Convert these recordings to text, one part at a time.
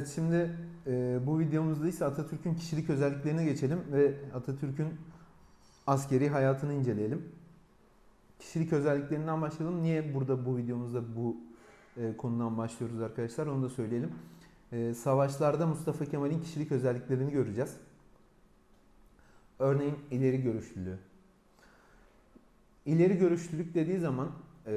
Evet şimdi e, bu videomuzda ise Atatürk'ün kişilik özelliklerine geçelim ve Atatürk'ün askeri hayatını inceleyelim. Kişilik özelliklerinden başlayalım. Niye burada bu videomuzda bu e, konudan başlıyoruz arkadaşlar onu da söyleyelim. E, savaşlarda Mustafa Kemal'in kişilik özelliklerini göreceğiz. Örneğin ileri görüşlülüğü. İleri görüşlülük dediği zaman e,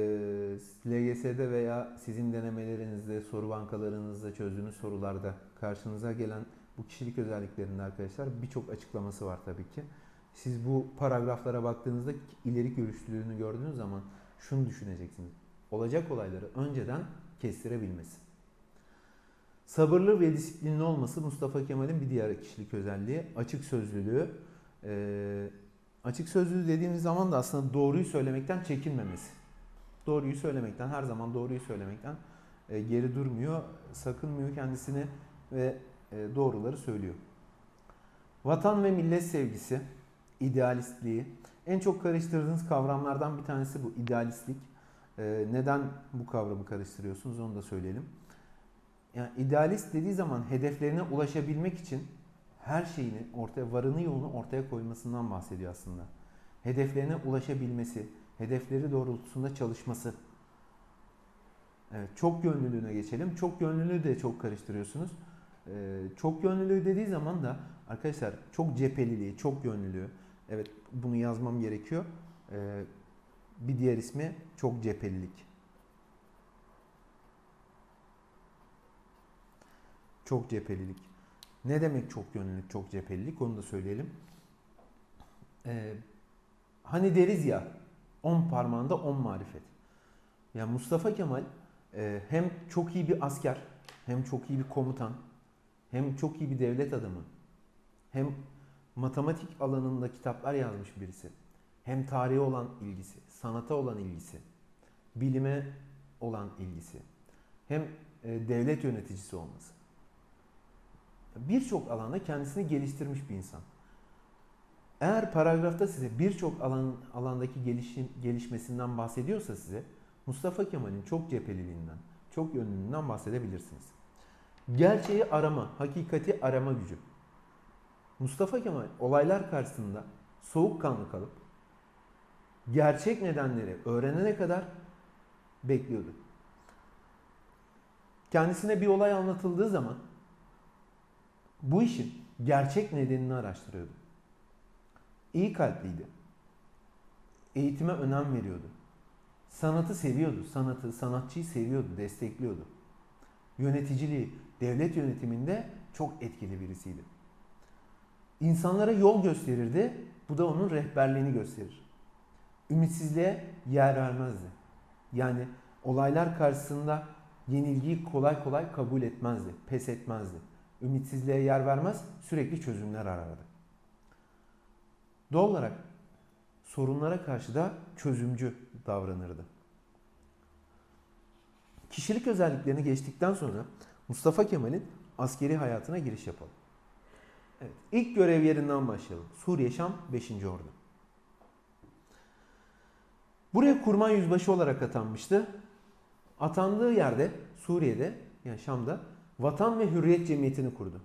LGS'de veya sizin denemelerinizde, soru bankalarınızda çözdüğünüz sorularda karşınıza gelen bu kişilik özelliklerinde arkadaşlar birçok açıklaması var tabii ki. Siz bu paragraflara baktığınızda ileri görüşlülüğünü gördüğünüz zaman şunu düşüneceksiniz. Olacak olayları önceden kestirebilmesi. Sabırlı ve disiplinli olması Mustafa Kemal'in bir diğer kişilik özelliği. Açık sözlülüğü. Ee, açık sözlülüğü dediğimiz zaman da aslında doğruyu söylemekten çekinmemesi. Doğruyu söylemekten, her zaman doğruyu söylemekten e, geri durmuyor. Sakınmıyor kendisini ve e, doğruları söylüyor. Vatan ve millet sevgisi, idealistliği. En çok karıştırdığınız kavramlardan bir tanesi bu idealistlik. Ee, neden bu kavramı karıştırıyorsunuz onu da söyleyelim. Yani idealist dediği zaman hedeflerine ulaşabilmek için her şeyini ortaya varını yoğunu ortaya koymasından bahsediyor aslında. Hedeflerine ulaşabilmesi, hedefleri doğrultusunda çalışması. Evet, çok yönlülüğüne geçelim. Çok yönlülüğü de çok karıştırıyorsunuz. Ee, çok yönlülüğü dediği zaman da arkadaşlar çok cepheliliği, çok yönlülüğü. Evet bunu yazmam gerekiyor. Ee, bir diğer ismi çok cephelilik. Çok cephelilik. Ne demek çok yönlülük, çok cephelilik onu da söyleyelim. Ee, hani deriz ya on parmağında on marifet. Ya Mustafa Kemal e, hem çok iyi bir asker, hem çok iyi bir komutan, hem çok iyi bir devlet adamı, hem matematik alanında kitaplar yazmış birisi. Hem tarihe olan ilgisi, sanata olan ilgisi, bilime olan ilgisi, hem e, devlet yöneticisi olması. Birçok alanda kendisini geliştirmiş bir insan. Eğer paragrafta size birçok alan alandaki gelişim, gelişmesinden bahsediyorsa size Mustafa Kemal'in çok cepheliliğinden, çok yönlülüğünden bahsedebilirsiniz. Gerçeği arama, hakikati arama gücü. Mustafa Kemal olaylar karşısında soğukkanlı kalıp gerçek nedenleri öğrenene kadar bekliyordu. Kendisine bir olay anlatıldığı zaman bu işin gerçek nedenini araştırıyordu. İyi kalpliydi. Eğitime önem veriyordu. Sanatı seviyordu. Sanatı, sanatçıyı seviyordu, destekliyordu. Yöneticiliği, devlet yönetiminde çok etkili birisiydi. İnsanlara yol gösterirdi. Bu da onun rehberliğini gösterir. Ümitsizliğe yer vermezdi. Yani olaylar karşısında yenilgiyi kolay kolay kabul etmezdi, pes etmezdi. Ümitsizliğe yer vermez, sürekli çözümler arardı. Doğal olarak sorunlara karşı da çözümcü davranırdı. Kişilik özelliklerini geçtikten sonra Mustafa Kemal'in askeri hayatına giriş yapalım. Evet, ilk görev yerinden başlayalım. Suriye Şam 5. Ordu. Buraya kurmay yüzbaşı olarak atanmıştı. Atandığı yerde Suriye'de yani Şam'da Vatan ve Hürriyet Cemiyeti'ni kurdu.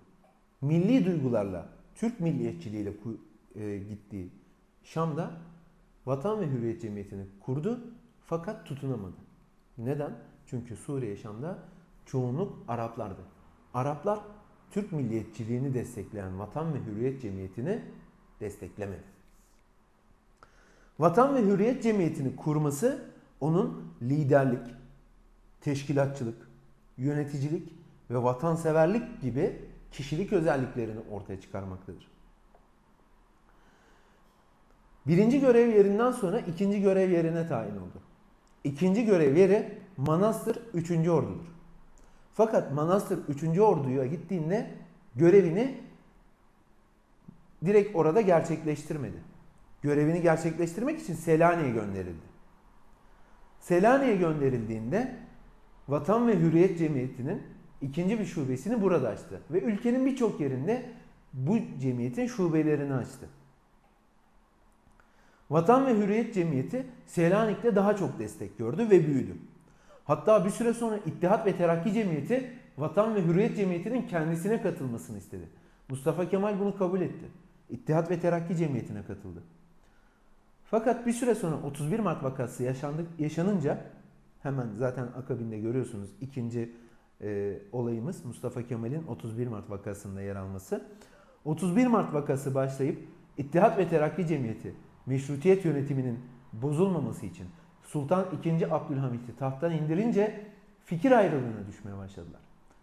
Milli duygularla, Türk milliyetçiliğiyle e, gittiği Şam'da Vatan ve Hürriyet Cemiyeti'ni kurdu fakat tutunamadı. Neden? Çünkü Suriye Şam'da çoğunluk Araplardı. Araplar Türk milliyetçiliğini destekleyen Vatan ve Hürriyet Cemiyeti'ni desteklemedi. Vatan ve Hürriyet Cemiyeti'ni kurması onun liderlik, teşkilatçılık, yöneticilik ve vatanseverlik gibi kişilik özelliklerini ortaya çıkarmaktadır. Birinci görev yerinden sonra ikinci görev yerine tayin oldu. İkinci görev yeri Manastır 3. Ordu'dur. Fakat Manastır 3. Ordu'ya gittiğinde görevini direkt orada gerçekleştirmedi. Görevini gerçekleştirmek için Selanik'e gönderildi. Selanik'e gönderildiğinde Vatan ve Hürriyet Cemiyeti'nin ikinci bir şubesini burada açtı. Ve ülkenin birçok yerinde bu cemiyetin şubelerini açtı. Vatan ve Hürriyet Cemiyeti Selanik'te daha çok destek gördü ve büyüdü. Hatta bir süre sonra İttihat ve Terakki Cemiyeti Vatan ve Hürriyet Cemiyeti'nin kendisine katılmasını istedi. Mustafa Kemal bunu kabul etti. İttihat ve Terakki Cemiyeti'ne katıldı. Fakat bir süre sonra 31 Mart vakası yaşandı, yaşanınca hemen zaten akabinde görüyorsunuz ikinci e, olayımız Mustafa Kemal'in 31 Mart vakasında yer alması. 31 Mart vakası başlayıp İttihat ve Terakki Cemiyeti meşrutiyet yönetiminin bozulmaması için Sultan II. Abdülhamit'i tahttan indirince fikir ayrılığına düşmeye başladılar.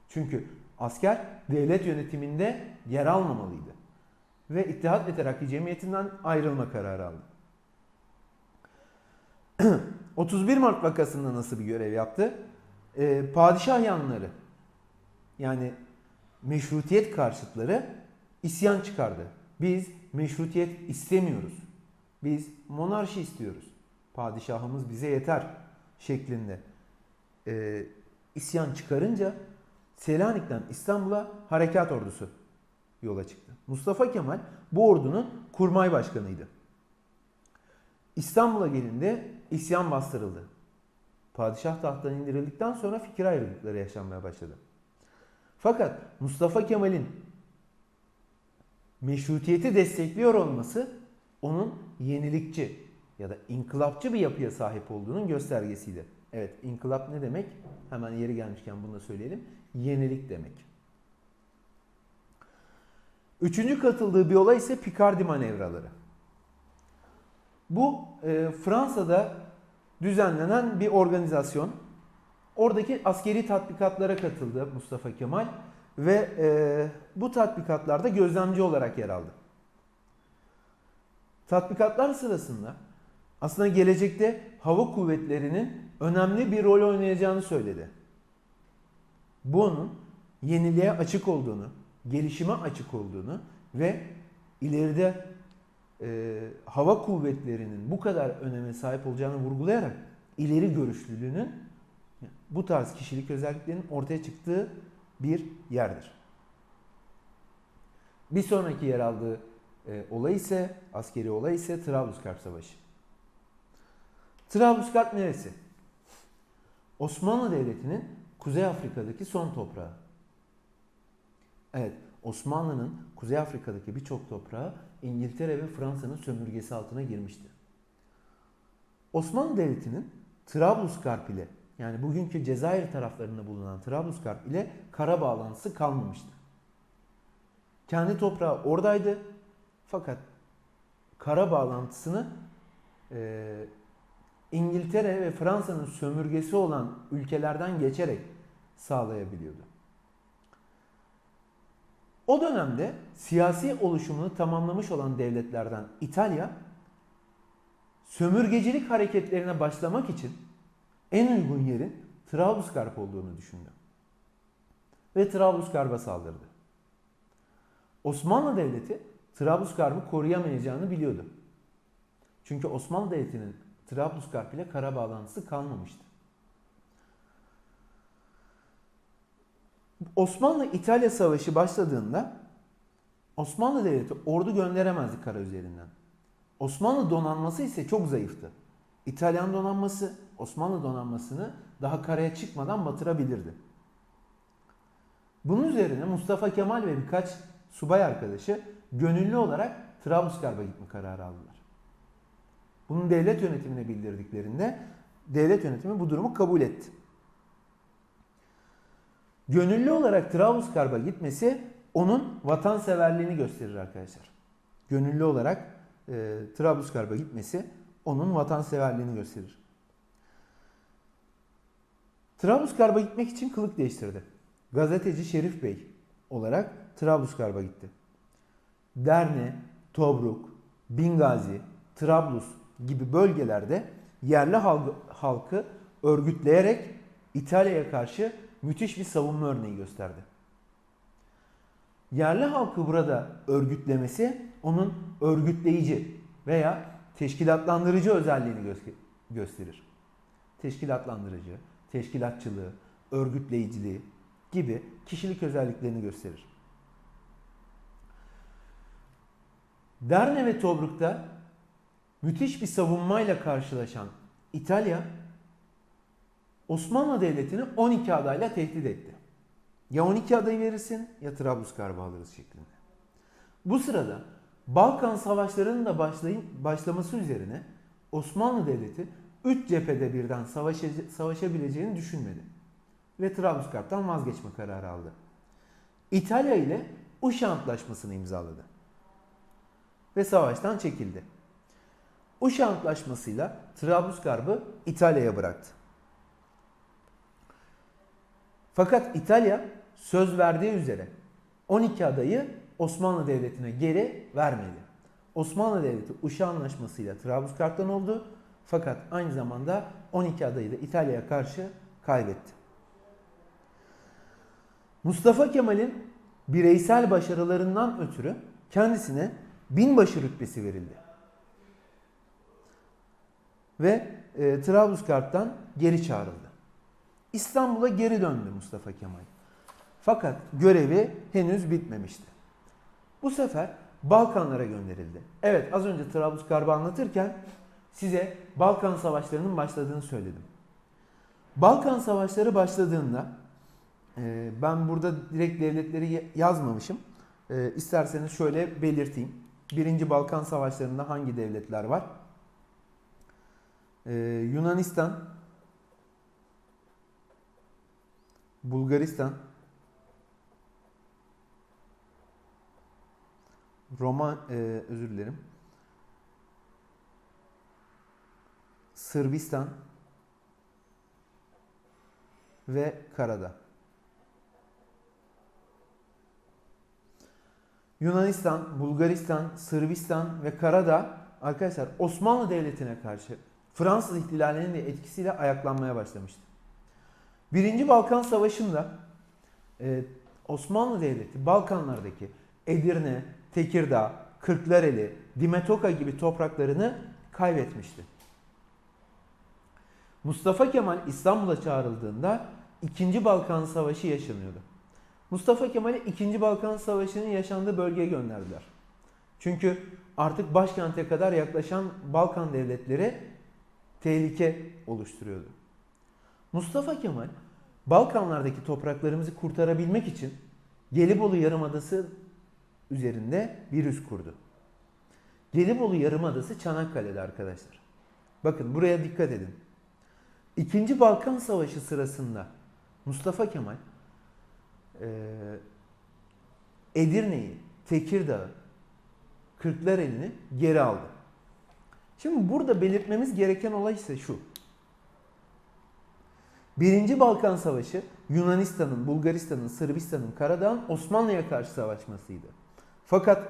Çünkü asker devlet yönetiminde yer almamalıydı. Ve İttihat ve Terakki Cemiyeti'nden ayrılma kararı aldı. 31 Mart vakasında nasıl bir görev yaptı? Ee, padişah yanları yani meşrutiyet karşıtları isyan çıkardı. Biz meşrutiyet istemiyoruz. Biz monarşi istiyoruz. Padişahımız bize yeter şeklinde e, isyan çıkarınca Selanik'ten İstanbul'a harekat ordusu yola çıktı. Mustafa Kemal bu ordunun kurmay başkanıydı. İstanbul'a gelinde isyan bastırıldı. Padişah tahttan indirildikten sonra fikir ayrılıkları yaşanmaya başladı. Fakat Mustafa Kemal'in meşrutiyeti destekliyor olması onun yenilikçi ya da inkılapçı bir yapıya sahip olduğunun göstergesiydi. Evet, inkılap ne demek? Hemen yeri gelmişken bunu da söyleyelim. Yenilik demek. Üçüncü katıldığı bir olay ise Picardi manevraları. Bu e, Fransa'da düzenlenen bir organizasyon. Oradaki askeri tatbikatlara katıldı Mustafa Kemal ve e, bu tatbikatlarda gözlemci olarak yer aldı. Tatbikatlar sırasında aslında gelecekte hava kuvvetlerinin önemli bir rol oynayacağını söyledi. Bu onun yeniliğe açık olduğunu, gelişime açık olduğunu ve ileride e, hava kuvvetlerinin bu kadar öneme sahip olacağını vurgulayarak ileri görüşlülüğünün bu tarz kişilik özelliklerinin ortaya çıktığı bir yerdir. Bir sonraki yer aldığı e, olay ise, askeri olay ise Trablusgarp Savaşı. Trablusgarp neresi? Osmanlı Devleti'nin Kuzey Afrika'daki son toprağı. Evet, Osmanlı'nın Kuzey Afrika'daki birçok toprağı İngiltere ve Fransa'nın sömürgesi altına girmişti. Osmanlı Devleti'nin Trablusgarp ile yani bugünkü Cezayir taraflarında bulunan Trablusgarp ile kara bağlantısı kalmamıştı. Kendi toprağı oradaydı fakat kara bağlantısını e, İngiltere ve Fransa'nın sömürgesi olan ülkelerden geçerek sağlayabiliyordu. O dönemde siyasi oluşumunu tamamlamış olan devletlerden İtalya sömürgecilik hareketlerine başlamak için en uygun yerin Trablusgarp olduğunu düşündü. Ve Trablusgarp'a saldırdı. Osmanlı Devleti Trablusgarp'ı koruyamayacağını biliyordu. Çünkü Osmanlı Devleti'nin Trablusgarp ile kara bağlantısı kalmamıştı. Osmanlı-İtalya Savaşı başladığında Osmanlı Devleti ordu gönderemezdi kara üzerinden. Osmanlı donanması ise çok zayıftı. İtalyan donanması Osmanlı donanmasını daha karaya çıkmadan batırabilirdi. Bunun üzerine Mustafa Kemal ve birkaç subay arkadaşı gönüllü olarak Trablusgarp'a gitme kararı aldılar. Bunu devlet yönetimine bildirdiklerinde devlet yönetimi bu durumu kabul etti. Gönüllü olarak Trablusgarp'a gitmesi onun vatanseverliğini gösterir arkadaşlar. Gönüllü olarak e, Trablusgarp'a gitmesi onun vatanseverliğini gösterir. Trablusgarp'a gitmek için kılık değiştirdi. Gazeteci Şerif Bey olarak Trablusgarp'a gitti. Derne, Tobruk, Bingazi, Trablus gibi bölgelerde yerli halkı örgütleyerek İtalya'ya karşı müthiş bir savunma örneği gösterdi. Yerli halkı burada örgütlemesi onun örgütleyici veya teşkilatlandırıcı özelliğini gösterir. Teşkilatlandırıcı, teşkilatçılığı, örgütleyiciliği gibi kişilik özelliklerini gösterir. Derne ve Tobruk'ta müthiş bir savunmayla karşılaşan İtalya Osmanlı Devleti'ni 12 adayla tehdit etti. Ya 12 adayı verirsin ya Trablusgarp'ı alırız şeklinde. Bu sırada Balkan Savaşları'nın da başlayın, başlaması üzerine Osmanlı Devleti 3 cephede birden savaşa, savaşabileceğini düşünmedi. Ve Trablusgarp'tan vazgeçme kararı aldı. İtalya ile Uşa Antlaşması'nı imzaladı. Ve savaştan çekildi. Uşa Antlaşması'yla Trablusgarp'ı İtalya'ya bıraktı. Fakat İtalya söz verdiği üzere 12 adayı Osmanlı Devleti'ne geri vermedi. Osmanlı Devleti Uşa Anlaşması'yla Trablusgarp'tan oldu. Fakat aynı zamanda 12 adayı da İtalya'ya karşı kaybetti. Mustafa Kemal'in bireysel başarılarından ötürü kendisine binbaşı rütbesi verildi. Ve e, Trablusgarp'tan geri çağrıldı. İstanbul'a geri döndü Mustafa Kemal. Fakat görevi henüz bitmemişti. Bu sefer Balkanlara gönderildi. Evet az önce Trablusgarp'ı anlatırken size Balkan Savaşları'nın başladığını söyledim. Balkan Savaşları başladığında e, ben burada direkt devletleri yazmamışım. E, isterseniz şöyle belirteyim. Birinci Balkan Savaşları'nda hangi devletler var? E, Yunanistan, Bulgaristan, Roma, e, özür dilerim. Sırbistan ve Karadağ. Yunanistan, Bulgaristan, Sırbistan ve Karadağ arkadaşlar Osmanlı Devleti'ne karşı Fransız ihtilalinin de etkisiyle ayaklanmaya başlamıştı. Birinci Balkan Savaşı'nda e, Osmanlı Devleti Balkanlardaki Edirne, Tekirdağ, Kırklareli, Dimetoka gibi topraklarını kaybetmişti. Mustafa Kemal İstanbul'a çağrıldığında 2. Balkan Savaşı yaşanıyordu. Mustafa Kemal'i 2. Balkan Savaşı'nın yaşandığı bölgeye gönderdiler. Çünkü artık başkente kadar yaklaşan Balkan devletleri tehlike oluşturuyordu. Mustafa Kemal Balkanlardaki topraklarımızı kurtarabilmek için Gelibolu Yarımadası üzerinde bir üs kurdu. Gelibolu Yarımadası Çanakkale'de arkadaşlar. Bakın buraya dikkat edin. İkinci Balkan Savaşı sırasında Mustafa Kemal e, Edirne'yi, Tekirdağ'ı, Kırklareli'ni geri aldı. Şimdi burada belirtmemiz gereken olay ise şu. Birinci Balkan Savaşı Yunanistan'ın, Bulgaristan'ın, Sırbistan'ın, Karadağ'ın Osmanlı'ya karşı savaşmasıydı. Fakat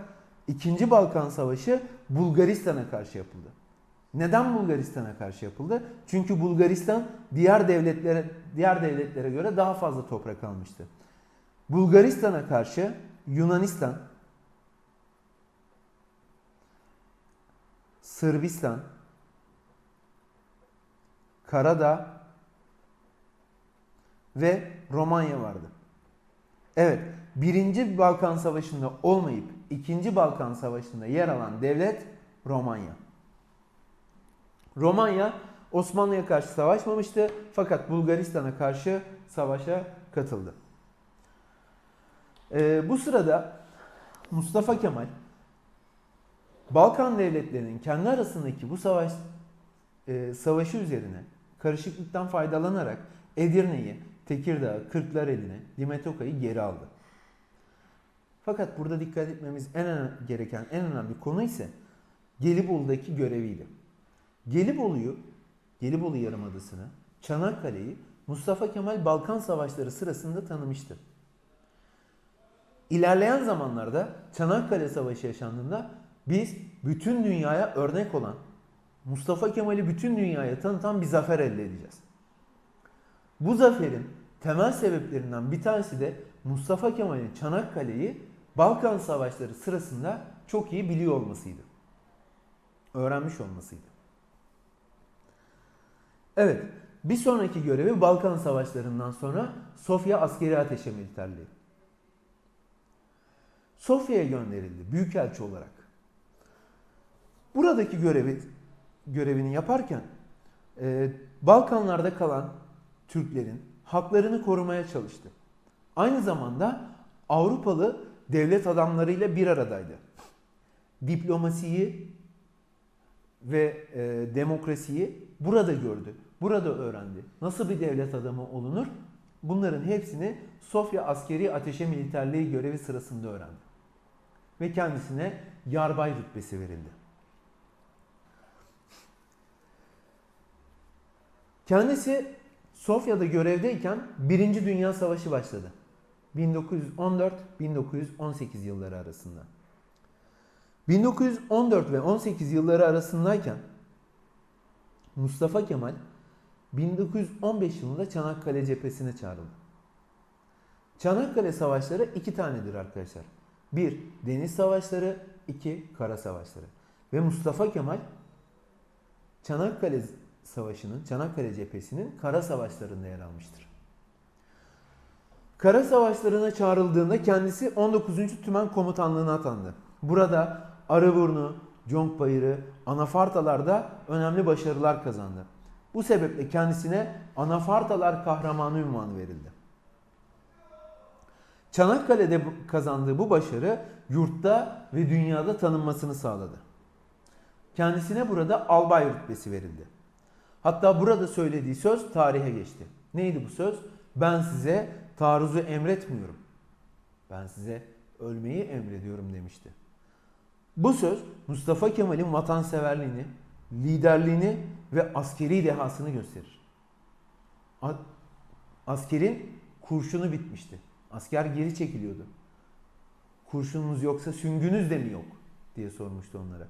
İkinci Balkan Savaşı Bulgaristan'a karşı yapıldı. Neden Bulgaristan'a karşı yapıldı? Çünkü Bulgaristan diğer devletlere diğer devletlere göre daha fazla toprak almıştı. Bulgaristan'a karşı Yunanistan, Sırbistan, Karadağ ve Romanya vardı. Evet, birinci Balkan Savaşı'nda olmayıp ikinci Balkan Savaşı'nda yer alan devlet Romanya. Romanya Osmanlı'ya karşı savaşmamıştı fakat Bulgaristan'a karşı savaşa katıldı. Ee, bu sırada Mustafa Kemal Balkan devletlerinin kendi arasındaki bu savaş e, savaşı üzerine karışıklıktan faydalanarak Edirne'yi, Tekirdağ, Kırklareli'ni, Dimetoka'yı geri aldı. Fakat burada dikkat etmemiz en gereken en önemli konu ise Gelibolu'daki göreviydi. Gelibolu'yu, Gelibolu Yarımadası'nı, Çanakkale'yi Mustafa Kemal Balkan Savaşları sırasında tanımıştı. İlerleyen zamanlarda Çanakkale Savaşı yaşandığında biz bütün dünyaya örnek olan Mustafa Kemal'i bütün dünyaya tanıtan bir zafer elde edeceğiz. Bu zaferin temel sebeplerinden bir tanesi de Mustafa Kemal'in Çanakkale'yi Balkan Savaşları sırasında çok iyi biliyor olmasıydı. Öğrenmiş olmasıydı. Evet, bir sonraki görevi Balkan Savaşları'ndan sonra Sofya Askeri Ateşe Militerliği. Sofya'ya gönderildi büyükelçi olarak. Buradaki görevi görevini yaparken e, Balkanlarda kalan Türklerin haklarını korumaya çalıştı. Aynı zamanda Avrupalı devlet adamlarıyla bir aradaydı. Diplomasiyi ve e, demokrasiyi burada gördü. Burada öğrendi. Nasıl bir devlet adamı olunur? Bunların hepsini Sofya Askeri Ateşe Militerliği görevi sırasında öğrendi. Ve kendisine yarbay rütbesi verildi. Kendisi Sofya'da görevdeyken Birinci Dünya Savaşı başladı. 1914-1918 yılları arasında. 1914 ve 18 yılları arasındayken Mustafa Kemal 1915 yılında Çanakkale cephesine çağrıldı. Çanakkale savaşları iki tanedir arkadaşlar. Bir, deniz savaşları, iki, kara savaşları. Ve Mustafa Kemal Çanakkale Savaşı'nın, Çanakkale cephesinin kara savaşlarında yer almıştır. Kara savaşlarına çağrıldığında kendisi 19. Tümen Komutanlığı'na atandı. Burada Arıburnu, Conkbayırı, Anafartalar'da önemli başarılar kazandı. Bu sebeple kendisine Anafartalar Kahramanı ünvanı verildi. Çanakkale'de kazandığı bu başarı yurtta ve dünyada tanınmasını sağladı. Kendisine burada albay rütbesi verildi. Hatta burada söylediği söz tarihe geçti. Neydi bu söz? Ben size taarruzu emretmiyorum. Ben size ölmeyi emrediyorum demişti. Bu söz Mustafa Kemal'in vatanseverliğini, liderliğini ve askeri dehasını gösterir. Askerin kurşunu bitmişti. Asker geri çekiliyordu. Kurşununuz yoksa süngünüz de mi yok diye sormuştu onlara.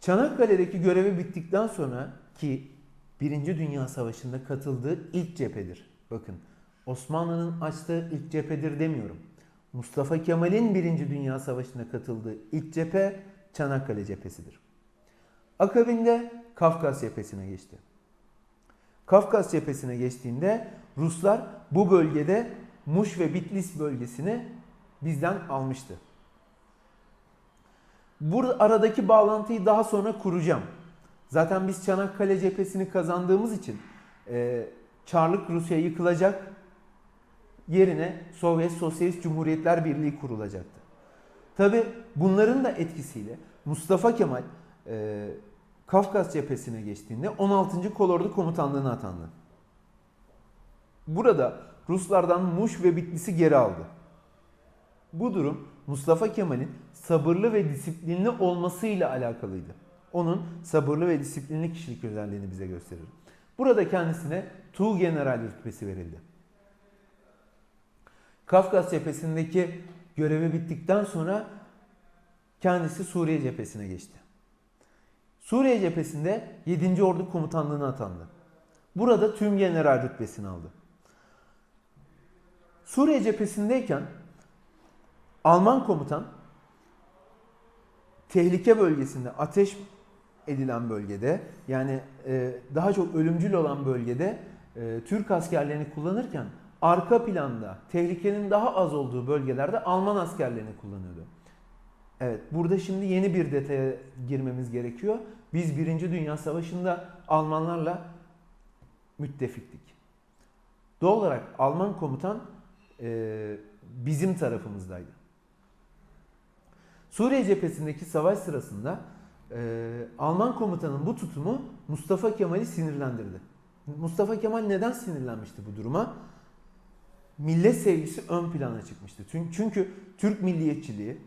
Çanakkale'deki görevi bittikten sonra ki Birinci Dünya Savaşı'nda katıldığı ilk cephedir. Bakın Osmanlı'nın açtığı ilk cephedir demiyorum. Mustafa Kemal'in Birinci Dünya Savaşı'na katıldığı ilk cephe Çanakkale cephesidir. Akabinde Kafkas cephesine geçti. Kafkas cephesine geçtiğinde Ruslar bu bölgede Muş ve Bitlis bölgesini bizden almıştı. Burada aradaki bağlantıyı daha sonra kuracağım. Zaten biz Çanakkale cephesini kazandığımız için e, Çarlık Rusya yıkılacak, yerine Sovyet Sosyalist Cumhuriyetler Birliği kurulacaktı. Tabi bunların da etkisiyle Mustafa Kemal e, Kafkas cephesine geçtiğinde 16. Kolordu Komutanlığı'na atandı. Burada Ruslardan Muş ve Bitlis'i geri aldı. Bu durum Mustafa Kemal'in sabırlı ve disiplinli olmasıyla alakalıydı. Onun sabırlı ve disiplinli kişilik özelliğini bize gösterir. Burada kendisine Tuğ General rütbesi verildi. Kafkas cephesindeki görevi bittikten sonra kendisi Suriye cephesine geçti. Suriye cephesinde 7. Ordu Komutanlığı'na atandı. Burada tüm general rütbesini aldı. Suriye cephesindeyken Alman komutan tehlike bölgesinde ateş edilen bölgede yani e, daha çok ölümcül olan bölgede e, Türk askerlerini kullanırken arka planda tehlikenin daha az olduğu bölgelerde Alman askerlerini kullanıyordu. Evet burada şimdi yeni bir detaya girmemiz gerekiyor. Biz Birinci Dünya Savaşı'nda Almanlarla müttefiktik. Doğal olarak Alman komutan e, bizim tarafımızdaydı. Suriye cephesindeki savaş sırasında e, Alman komutanın bu tutumu Mustafa Kemal'i sinirlendirdi. Mustafa Kemal neden sinirlenmişti bu duruma? Millet sevgisi ön plana çıkmıştı. Çünkü, Türk milliyetçiliği,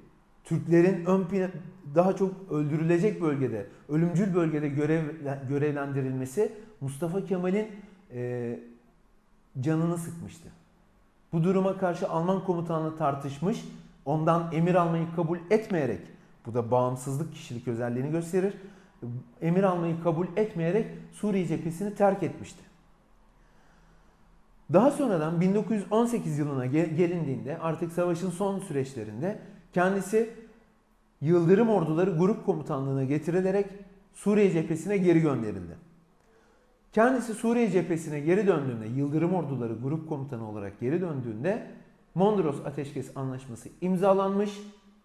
Türklerin ön plana, daha çok öldürülecek bölgede, ölümcül bölgede görev, görevlendirilmesi Mustafa Kemal'in e, canını sıkmıştı. Bu duruma karşı Alman komutanı tartışmış, ondan emir almayı kabul etmeyerek, bu da bağımsızlık kişilik özelliğini gösterir, emir almayı kabul etmeyerek Suriye cephesini terk etmişti. Daha sonradan 1918 yılına gelindiğinde artık savaşın son süreçlerinde kendisi Yıldırım Orduları Grup Komutanlığı'na getirilerek Suriye cephesine geri gönderildi. Kendisi Suriye cephesine geri döndüğünde, Yıldırım Orduları Grup Komutanı olarak geri döndüğünde Mondros Ateşkes Anlaşması imzalanmış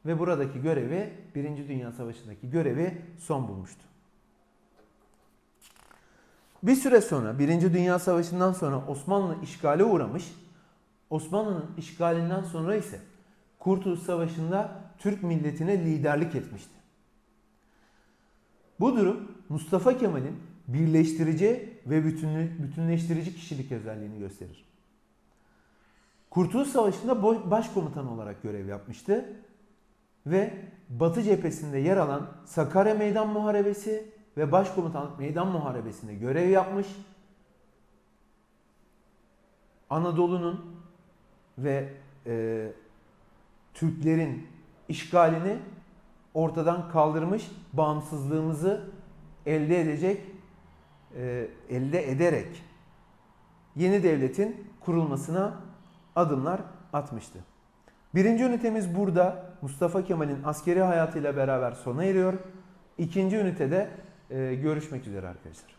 ve buradaki görevi, Birinci Dünya Savaşı'ndaki görevi son bulmuştu. Bir süre sonra, Birinci Dünya Savaşı'ndan sonra Osmanlı işgale uğramış, Osmanlı'nın işgalinden sonra ise Kurtuluş Savaşı'nda Türk milletine liderlik etmişti. Bu durum Mustafa Kemal'in birleştirici ve bütünlü- bütünleştirici kişilik özelliğini gösterir. Kurtuluş Savaşı'nda başkomutan olarak görev yapmıştı ve Batı cephesinde yer alan Sakarya Meydan Muharebesi ve Başkomutanlık Meydan Muharebesi'nde görev yapmış. Anadolu'nun ve e, Türklerin işgalini ortadan kaldırmış, bağımsızlığımızı elde edecek, e, elde ederek yeni devletin kurulmasına adımlar atmıştı. Birinci ünitemiz burada Mustafa Kemal'in askeri hayatıyla beraber sona eriyor. İkinci ünitede e, görüşmek üzere arkadaşlar.